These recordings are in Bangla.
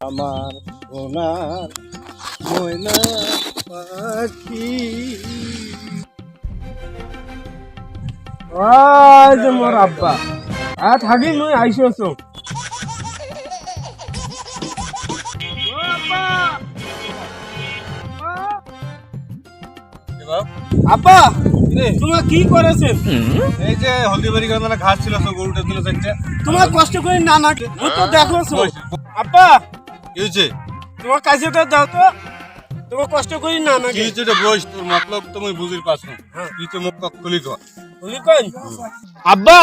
আমার সোনার ময়না পাখি। যে মোর আব্বা। আর থাকি মুই আইসো আব্বা তোমার কি করেছেন এই যে হলদিবাড়ি গ্রামে ঘাস ছিল সব গরুটা দিল চারটে তোমার কষ্ট করে না না তো দেখো আব্বা কি হয়েছে? তোমার দাও তো। তোমার কষ্ট করি না না কি হয়েছে রে বয়স তোর মতলব তুমি বুঝির পাস না হ্যাঁ। কি তো মুখ খুলি কর। বুঝলি কই আব্বা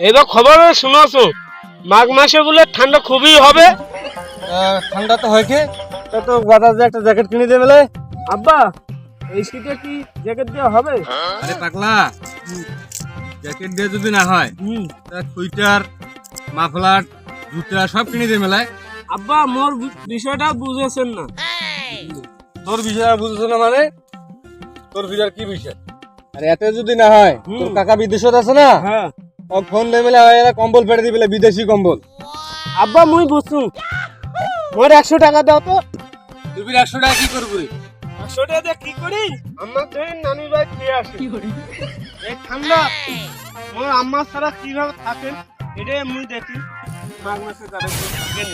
এবার খবরে শুনেছো? মাঘ মাসে বলে ঠান্ডা খুবই হবে। আহ, ঠান্ডা তো হয় কি? তা তো বাজার যে একটা জ্যাকেট কিনে দেবে বলে। আব্বা এই শীতে কি জ্যাকেট দেওয়া হবে? আরে পাগলা জ্যাকেট দিয়ে যদি না হয় হুম। তা সুইটার মাফলার জুতা সব কিনে দেবে মেলায়। আব্বা মোর বিষয়টা বুঝেছেন না। তোর বিষয় বুঝছ না মানে? তোর বিষয় কি বিষয়? আরে এত যদি না হয়। তোর কাকা বিদেশত আছে না? হ্যাঁ। ও ফোন দিয়ে মেলে এরা কম্বল ফেটে দিবে বিদেশি কম্বল। আব্বা মুই বুঝছু। মোর একশো টাকা দাও তো। তুই একশো টাকা কি করবি? একশো টাকা দিয়ে কি করি? আমার ধরে নানি ভাই খেয়ে আসি এই ঠান্ডা। মোর আম্মা ছাড়া কীভাবে থাকেন এটাই মুই দেখি। মাঘ মাসে থাকেন